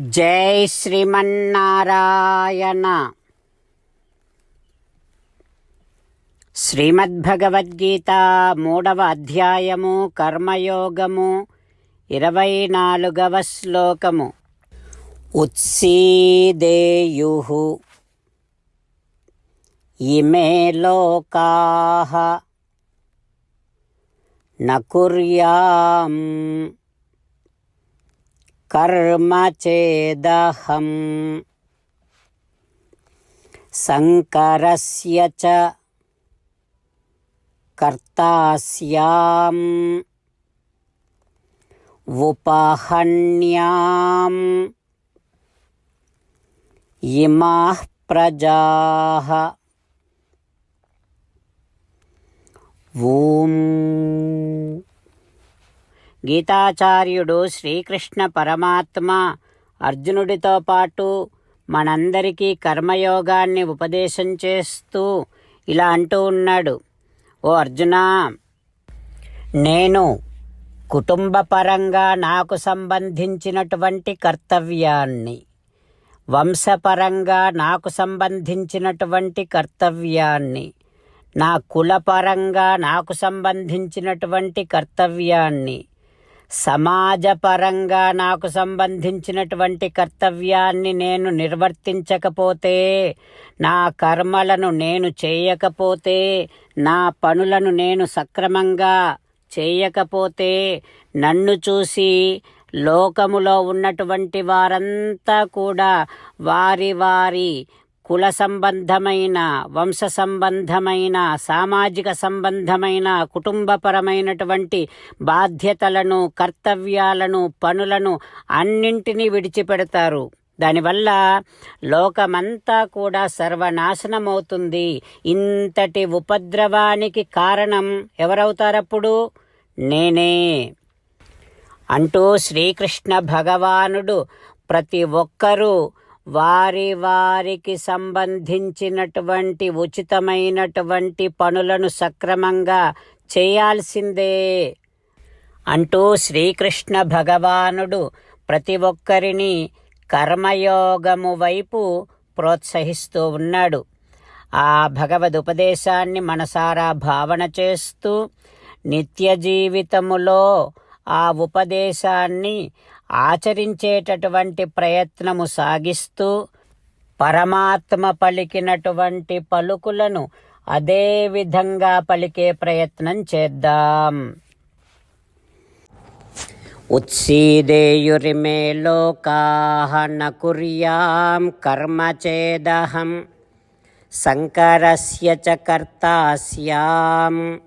జై శ్రీమన్నారాయణ. శ్రీమద్భగవద్గీత మూడవ అధ్యాయము కర్మయోగము ఇరవై నాలుగవ శ్లోకము. ఉత్సీదేయు ఇమే లోకా నకుర్యాం కర్మ చేదహం శంకరస్య చ కర్తాస్యాం ఉపహణ్యాం ఇమా ప్రజా ఓం గీతాచార్యుడు శ్రీకృష్ణ పరమాత్మ అర్జునుడితో పాటు మనందరికీ కర్మయోగాన్ని ఉపదేశం చేస్తూ ఇలా అంటూ ఉన్నాడు. ఓ అర్జునా నేను కుటుంబపరంగా నాకు సంబంధించినటువంటి కర్తవ్యాన్ని వంశపరంగా నాకు సంబంధించినటువంటి కర్తవ్యాన్ని నా కులపరంగా నాకు సంబంధించినటువంటి కర్తవ్యాన్ని సమాజపరంగా నాకు సంబంధించినటువంటి కర్తవ్యాన్ని నేను నిర్వర్తించకపోతే నా కర్మలను నేను చేయకపోతే నా పనులను నేను సక్రమంగా చేయకపోతే నన్ను చూసి లోకములో ఉన్నటువంటి వారంతా కూడా వారి వారి కుల సంబంధమైన వంశ సంబంధమైన సామాజిక సంబంధమైన కుటుంబపరమైనటువంటి బాధ్యతలను కర్తవ్యాలను పనులను అన్నింటినీ విడిచిపెడతారు. దానివల్ల లోకమంతా కూడా సర్వనాశనమవుతుంది. ఇంతటి ఉపద్రవానికి కారణం ఎవరవుతారప్పుడు? నేనే. అంటూ శ్రీకృష్ణ భగవానుడు ప్రతి ఒక్కరూ వారి వారికి సంబంధించినటువంటి ఉచితమైనటువంటి పనులను సక్రమంగా చేయాల్సిందే అంటూ శ్రీకృష్ణ భగవానుడు ప్రతి ఒక్కరిని కర్మయోగము వైపు ప్రోత్సహిస్తూ ఉన్నాడు. ఆ భగవద్ ఉపదేశాన్ని మనసారా భావన చేస్తూ నిత్య జీవితములో ఆ ఉపదేశాన్ని ఆచరించేటటువంటి ప్రయత్నము సాగిస్తూ పరమాత్మ పలికినటువంటి పలుకులను అదే విధంగా పలికే ప్రయత్నం చేద్దాం. ఉత్సీదేయురిమే లోకాహ నకుర్యాం కర్మ చేదహం శంకరస్య చ కర్తాస్యాం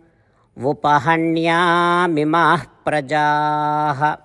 ఉపహన్యామిమాః ప్రజాః.